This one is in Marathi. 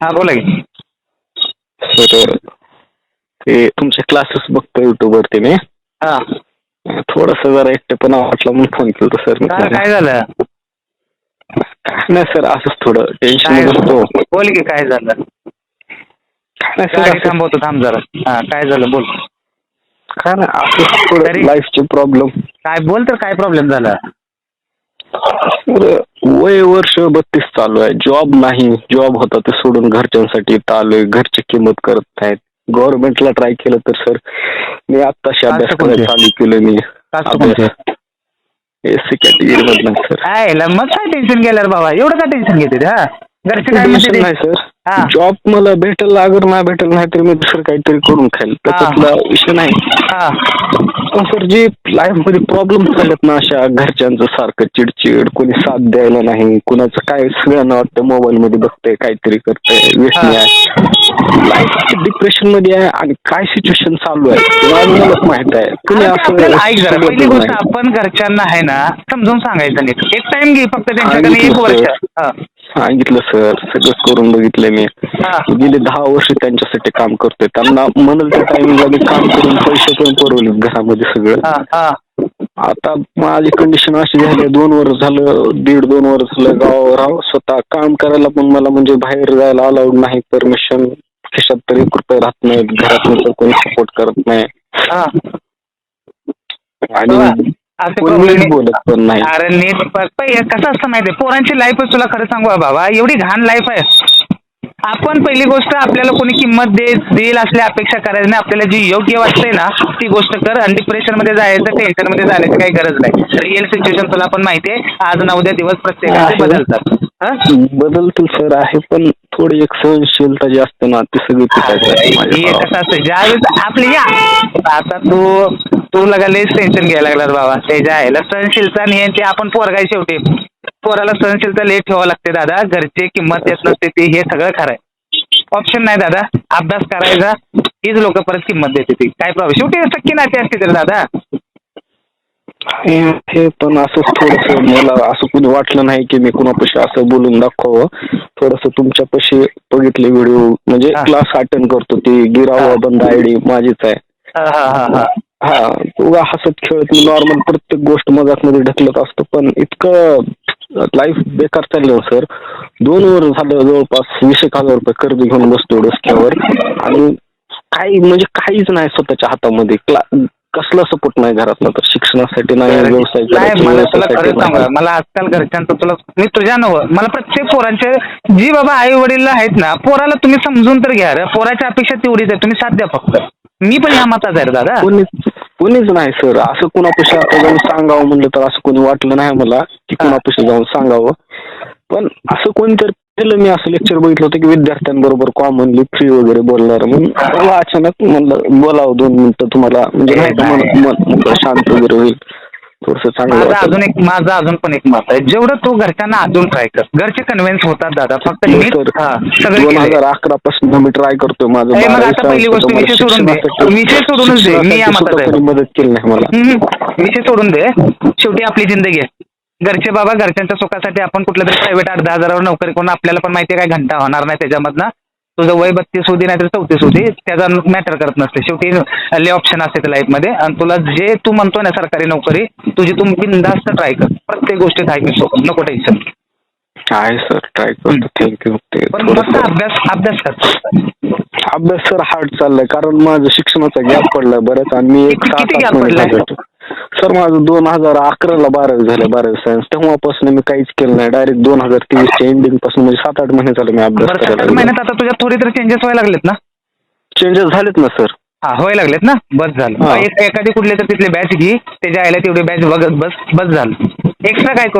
हा बोला की. ते तुमचे क्लासेस बघतो युट्यूबवरती मी. हा. थोडस जरा एकटेपणा वाटला म्हणून फोन केला सर मी. काय झालं? नाही सर असंच थोडं टेन्शन काय बोल की काय झालं? नाही सर गाडी असं- थांबवतो थांब जरा. हा काय झालं? बोल. काय नाही असंच थोडं तरी- लाईफचे प्रॉब्लेम काय बोल तर काय प्रॉब्लेम झाला? वय वर्ष बत्तीस चालू आहे. जॉब नाही जॉब होता ते सोडून घरच्यांसाठी आलोय घरची किंमत करत नाहीत. गव्हर्नमेंटला ट्राय केलं तर सर मी आत्ताशी अभ्यास? करायला चालू केलं मी. अभ्यास. एस सी कॅटेगरी मधला सर मग काय टेन्शन गेल्यावर बाबा. एवढं काय टेन्शन घेते हा? घरचे काय? नाही हा. जॉब मला भेटेल लागत नाही भेटेल नाही तर मी दुसरं काहीतरी करून खाईल. त्याच्यातला विषय नाही. हा. पण सर जे लाईफमध्ये प्रॉब्लेम झालेत ना अशा घरच्यांचं सारखं चिडचिड कोणी साथ द्यायला नाही कुणाचं काय सगळ्यांना वाटतं मोबाईल मध्ये बघतंय काहीतरी करतंय व्यसनी आहे. लाईफ डिप्रेशनमध्ये आहे आणि काय सिच्युएशन चालू आहे ते माहीत आहे. कुणी आता असं आपल्याला ऐक जरा सांगत पहिली गोष्ट नाही. आपण घरच्यांना आहे ना समजून सांगायचं नीट एक टाइम घे फक्त त्यांच्याकडे एक वर्ष. हा. सांगितलं सर. सगळं करून बघितलं मी. हा. गेले दहा वर्ष त्यांच्यासाठी काम करतोय. त्यांना म्हणल त्या टाइमिंगला मी काम करून पैसे पण पुरवले घरामध्ये सगळं. हा हा. आता माझी कंडिशन अशी झाली दोन वर्ष झालं दीड दोन वर्ष झालं गावावर स्वतः काम करायला पण मला म्हणजे बाहेर जायला अलाउड नाही. परमिशन खिशात तरी एक रुपये राहत नाहीत. घरात तर कोणी सपोर्ट करत नाही. हा. आणि बोलत पण नाही. अरे नीट कसं असतं माहितीये? पोरांची लाईफच तुला खरं सांगू बाबा? एवढी घाण लाईफ आहे. आपण पहिली गोष्ट आपल्याला कोणी किंमत दे देईल असल्या अपेक्षा करायची नाही. आपल्याला जी योग्य वाटते ना ती गोष्ट कर. आणि डिप्रेशनमध्ये जायचं टेन्शनमध्ये जाण्याची काही गरज नाही. रिअल सिच्युएशन तुला पण माहिती आहे आज ना उद्या दिवस प्रत्येकाचे. बदलतात? बदलतील सर आहे पण थोडी एक सहनशीलता जी असते ना ती सगळी पिकायची कसं असतं ज्यावेळेस आपली या. आता तू तू लगालेच टेन्शन घ्यायला लागला रे बाबा त्याच्या आहे सहनशीलता नाही आहे ते आपण पोरगाय शेवटी. पोराला सहनशीलता लेट ठेवावं लागते दादा. घरचे किंमत देत नसते ते. हे सगळं खरं आहे. ऑप्शन नाही दादा. अभ्यास करायचा. हीच लोक परत किंमत देते ती. काय प्रॉब्लेम शेवटी सक्की नाते असते तर दादा. हे पण असं थोडस मला असं कुणी वाटलं नाही की मी कुणापाशी असं बोलून दाखवावं. थोडस तुमच्यापाशी बघितले व्हिडिओ म्हणजे हा. क्लास अटेंड करतो ती गिरावा बंद आयडी माझीच आहे. हा हा हा हा. हा उगा हसत खेळत मी नॉर्मल प्रत्येक गोष्ट मजाकमध्ये ढकलत असतो पण इतकं लाईफ बेकार चाललं सर दोन वर झालं जवळपास वीस एक हजार रुपये कर्ज घेऊन बसतो डोसक्यावर. आणि काही म्हणजे काहीच नाही स्वतःच्या हातामध्ये. क्ला- कसला सपोर्ट नाही घरातला तर शिक्षणासाठी नाही व्यवसाय नाही मला तुला व्यवसायासाठी खरं सांगा नाही. मला आजकाल घरच्यांचं तुला मी तुझ्या नव मला प्रत्येक पोरांचे जी बाबा आई वडील आहेत ना पोराला तुम्ही समजून तर घ्या रे. पोराच्या अपेक्षा तेवढीच आहे तुम्ही साथ द्या फक्त. मी पण ह्या मताचा आहे दादा. कोणीच कोणीच नाही सर असं कुणापाशी आता जाऊन सांगावं म्हणलं तर असं कोणी वाटलं नाही मला की. कुणापाशी जाऊन सांगावं. पण असं कोणीतरी पहिलं मी असं लेक्चर बघितलं होतं की विद्यार्थ्यांबरोबर कॉमनली फ्री वगैरे बोलणार म्हणून अचानक म्हणलं बोलावं दोन मिनिटं तुम्हाला म्हणजे नाही का मन मन मोकळं शांत वगैरे होईल थोडस चांगलं माझं वाटेल. अजून एक माझं अजून पण एक मत आहे जेवढं तू घरच्यांना अजून ट्राय कर घरचे कन्व्हिन्स होतात दादा फक्त हो, मी सर. हा, सगळं दोन केलंय. हजार अकरा पासून मी ट्राय करतोय माझं ए, मग पहिली गोष्ट विषय सोडून दे. शिक्षणासाठी- विषय सोडूनच दे. मी या शिक्षणासाठी मतात सुद्धा आहे. कोणी मदत केली नाही मला हम्म. विषय सोडून दे शेवटी आपली जिंदगी आहे घरचे बाबा घरच्यांच्या सुखासाठी आपण कुठल्या तरी प्रायव्हेट आठ दहा हजारावर नोकरी करून आपल्याला पण माहिती आहे काय घंटा होणार नाही त्याच्यामधनं. तुझं वय बत्तीस होती नाही तर चौतीस होती त्याचा मॅटर करत नसते. शेवटी लय ऑप्शन असते लाईफमध्ये आणि तुला जे तू म्हणतो ना सरकारी नोकरी तुझी तू बिंदास्त ट्राय कर. प्रत्येक गोष्टीत आहे मी सोबत. नको टेन्शन आहे सर ट्राय करतो. थँक्यू पण फक्त अभ्यास अभ्यास कर. अभ्यास सर हार्ड चाललाय कारण माझं शिक्षणाचा गॅप पडलाय बऱ्याच आणि मी एक किती- महिने पडलाय? सर माझं दोन हजार अकराला बारावी झालं बारावी सायन्स तेव्हापासून मी काहीच केलं नाही. डायरेक्ट दोन हजार तेवीसच्या एंडिंगपासून म्हणजे सात आठ महिने झाले मी अभ्यास बरं सात आठ करायला महिन्यात आता तुझ्या थोडी तर चेंजेस व्हायला लागलेत ना? चेंजेस झालेत ना सर हा व्हायला लागलेत ना? बस झालं. हा. एक- एखादी कुठली तर तिथली बॅच घे. त्याच्या आयला तेवढी बॅच बघत बस बस झालं. एक्स्ट्रा काय करू?